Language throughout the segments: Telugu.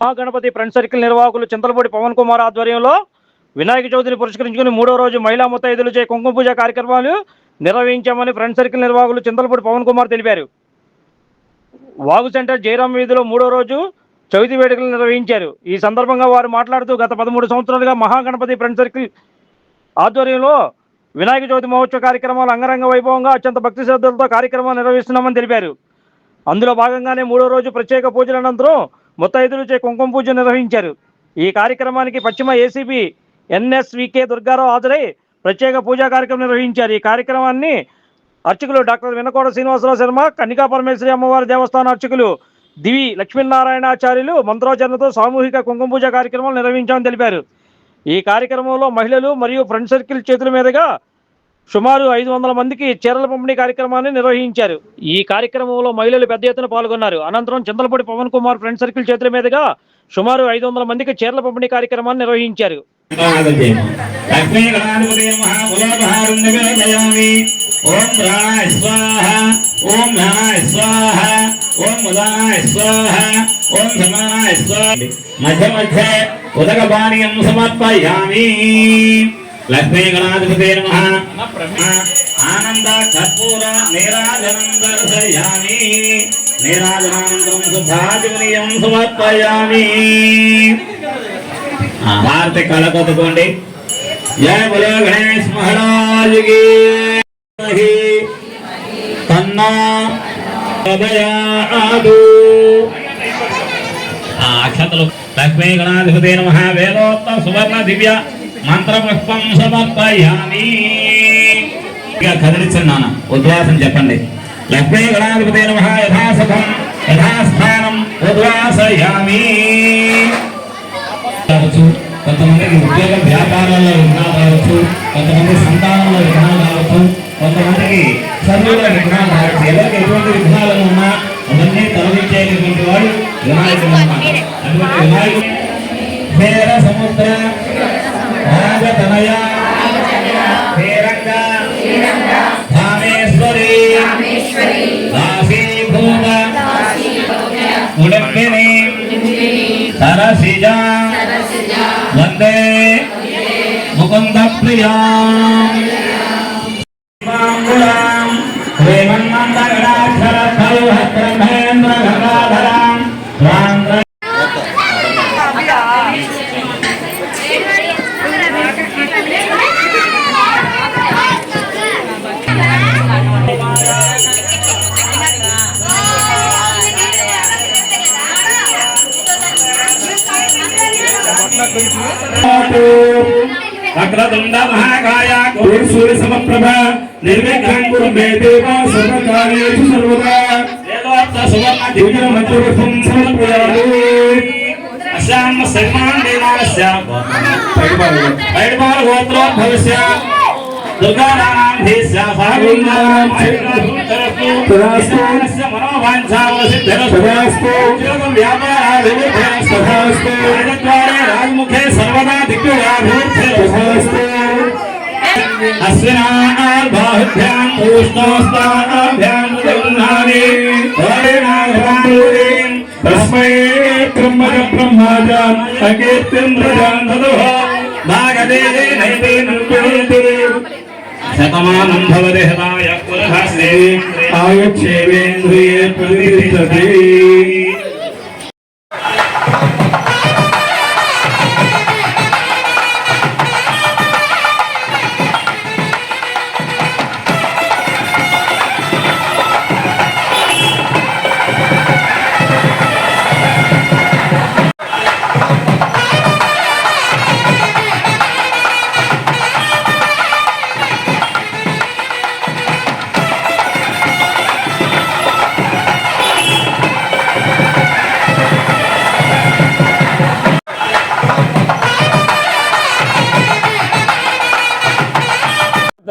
మహాగణపతి ఫ్రెండ్ సర్కిల్ నిర్వాహకులు చింతలపూడి పవన్ కుమార్ ఆధ్వర్యంలో వినాయక చవితిని పురస్కరించుకుని మూడో రోజు మహిళా ముత్తైదులచే కుంకుమ పూజ కార్యక్రమాలు నిర్వహించామని ఫ్రెండ్ సర్కిల్ నిర్వాహకులు చింతలపూడి పవన్ కుమార్ తెలిపారు. వాగు సెంటర్ జయరామ్ వీధిలో మూడో రోజు చవితి వేడుకలు నిర్వహించారు. ఈ సందర్భంగా వారు మాట్లాడుతూ గత పదమూడు సంవత్సరాలుగా మహాగణపతి ఫ్రెండ్ సర్కిల్ ఆధ్వర్యంలో వినాయక చవితి మహోత్సవ కార్యక్రమాలు అంగరంగ వైభవంగా అత్యంత భక్తి శ్రద్ధలతో కార్యక్రమాలు నిర్వహిస్తున్నామని తెలిపారు. అందులో భాగంగానే మూడో రోజు ప్రత్యేక పూజల అనంతరం ముత్తైదులచే కుంకుమ పూజ నిర్వహించారు. ఈ కార్యక్రమానికి పశ్చిమ ఏసీపీ ఎన్ఎస్వికే దుర్గారావు హాజరై ప్రత్యేక పూజా కార్యక్రమం నిర్వహించారు. ఈ కార్యక్రమాన్ని అర్చకులు డాక్టర్ వినకోడ శ్రీనివాసరావు శర్మ కన్నికా పరమేశ్వరి అమ్మవారి దేవస్థాన అర్చకులు దివి లక్ష్మీనారాయణాచార్యులు మంత్రోచరణతో సామూహిక కుంకుమ పూజ కార్యక్రమాలు నిర్వహించామని తెలిపారు. ఈ కార్యక్రమంలో మహిళలు మరియు ఫ్రెండ్ సర్కిల్ చేతుల మీదుగా సుమారు ఐదు వందల మందికి చీరల పంపిణీ కార్యక్రమాన్ని నిర్వహించారు. ఈ కార్యక్రమంలో మహిళలు పెద్ద ఎత్తున పాల్గొన్నారు. అనంతరం చింతలపూడి పవన్ కుమార్ ఫ్రెండ్ సర్కిల్ చేతుల మీదుగా సుమారు ఐదు వందల మందికి చీరల పంపిణీ కార్యక్రమాన్ని నిర్వహించారు. మధ్య మధ్య ఉదక సమర్పయామి. లక్ష్మీ గణాధిపతి నమ ఆనంద కర్పూర నీరాజనం దర్శయామి నీరాజనానంతరం శుద్ధాజమనీయం సమర్పయామి. భారతి కళ కొట్టుకోండి జయ బలో గణేష్ మహారాజ్. తన్నా ఉదయాదు. ఆ అక్షతలు లక్ష్మీ గణాధిపతి నమ వేదోత్త సువర్ణ దివ్య మంత్ర సమర్పయామి ఇక కదిలించండి నాన్న ఉద్వాసం చెప్పండి. లక్ష్మీ గణాధిపతి నమ యథాసుఖం యథాస్థానం ఉద్వాసయామి. కావచ్చు కొంతమందికి ఉద్యోగ వ్యాపారాల్లో విఘ్నాలు కావచ్చు కొంతమంది సంతానంలో విఘ్నాలు కావచ్చు కొంతమందికి చదువుల విఘ్నాలు కావచ్చు ఎవరికి ఎటువంటి విఘ్నాలు ఉన్నా అవన్నీ తొలగించేటటువంటి వాడు వినాయకుడు అన్నమాట. అటువంటి వినాయకుడు సరసిజ. వందే ముకుంద ప్రియా వక్రతుండ మహాకాయ కోర్సూరి సమప్రభ నిర్విఘ్నం కురు మే దేవ సర్వకార్యేషు సర్వదా వేదోక్త సువర్ణ దివ్య గోత్రోద్భవస్య సహగుణాం తదాస్తు మనోవాంఛావసిద్ధిరస్తు ఉద్యోగం వ్యాపారాభివృద్ధిరస్తు రాజద్వారే రాజముఖే సర్వదా పూష్ణోస్తాభ్యాం గృహ్ణాని హరేణాఘ్రాండూరీం తస్మై బ్రహ్మజ బ్రహ్మాజ అకీర్తిం ప్రజాం తదుః భాగదే నైవేన శతమానం భవతి హతాయ పురః శ్రేవి ఆయుక్షేవేంద్రియే ప్రతిష్టతి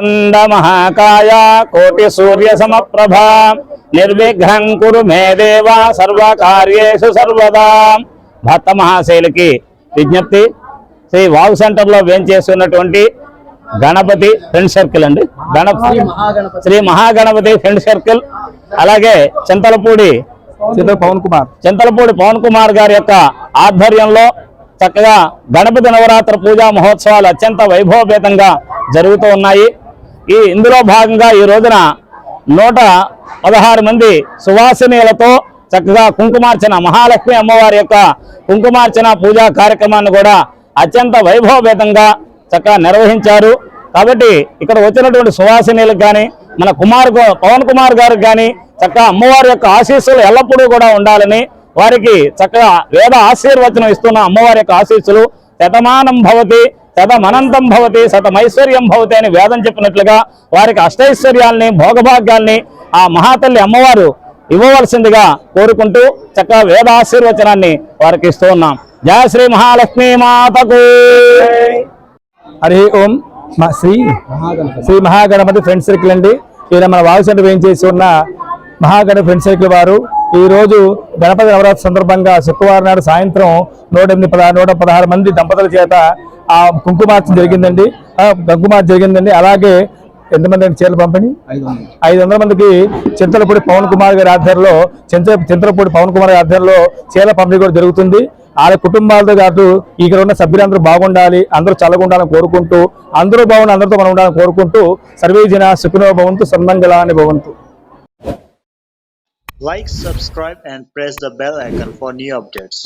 తుండ మహాకాయ కోటి సూర్య సమప్రభ నిర్విఘ్నం కురు మే దేవ సర్వకార్యేషు సర్వదా. భక్త మహాశైలికి విజ్ఞప్తి. శ్రీ వాగు సెంటర్లో వేంచేస్తున్నటువంటి గణపతి ఫ్రెండ్ సర్కిల్ అండి. గణపతి శ్రీ మహాగణపతి. Friend circle. అలాగే చింతలపూడి చింతల పవన్ కుమార్. చింతలపూడి పవన్ కుమార్ గారి యొక్క ఆధ్వర్యంలో చక్కగా గణపతి నవరాత్రి పూజా మహోత్సవాలు అత్యంత వైభవపేతంగా జరుగుతూ ఉన్నాయి. ఈ ఇందులో భాగంగా ఈ రోజున నూట పదహారు మంది సువాసినీలతో చక్కగా కుంకుమార్చన మహాలక్ష్మి అమ్మవారి యొక్క కుంకుమార్చన పూజా కార్యక్రమాన్ని కూడా అత్యంత వైభవభేదంగా చక్కగా నిర్వహించారు. కాబట్టి ఇక్కడ వచ్చినటువంటి సువాసినీలకు కానీ మన కుమార్ పవన్ కుమార్ గారికి కానీ చక్కగా అమ్మవారి యొక్క ఆశీస్సులు ఎల్లప్పుడూ కూడా ఉండాలని వారికి చక్కగా వేద ఆశీర్వచనం ఇస్తున్న అమ్మవారి యొక్క ఆశీస్సులు శతమానం భవతి. శతమనంతం భవతి శతమైశ్వర్యం భవతి అని వేదం చెప్పినట్లుగా వారికి అష్టైశ్వర్యాల్ని భోగభాగ్యాల్ని ఆ మహాతల్లి అమ్మవారు ఇవ్వవలసిందిగా కోరుకుంటూ చక్కగా వేద ఆశీర్వచనాన్ని వారికి ఇస్తూ ఉన్నాం. జయ శ్రీ మహాలక్ష్మీ మాతకు. హరి ఓం మా శ్రీ శ్రీ మహాగణపతి ఫ్రెండ్ సర్కిల్ అండి. ఈయన మన వాగు సెంటర్ వేయించేసి ఉన్న మహాగణపతి ఫ్రెండ్ సర్కిల్ వారు. ఈ రోజు గణపతి నవరాత్రి సందర్భంగా శుక్రవారం నాడు సాయంత్రం నూట ఎనిమిది పదహారు నూట పదహారు మంది దంపతుల చేత ఆ కుంకుమార్చన జరిగిందండి. ఆ కుంకుమార్చన జరిగిందండి. అలాగే ఎంతమంది అండి చీరల పంపిణీ? ఐదు వందల మందికి చింతలపూడి పవన్ కుమార్ గారి ఆధ్వర్యంలో చింత చింతలపూడి పవన్ కుమార్ గారి ఆధ్వర్యంలో చీరల పంపిణీ కూడా జరుగుతుంది. వాళ్ళ కుటుంబాలతో పాటు ఇక్కడ ఉన్న సభ్యులందరూ బాగుండాలి అందరూ చల్లగా ఉండాలని కోరుకుంటూ అందరూ బాగుండి అందరితో మనం ఉండాలని కోరుకుంటూ సర్వే జన సుఖనో భవంతు సన్మంగళాన్ని భవంతు. Like, subscribe, and press the bell icon for new updates.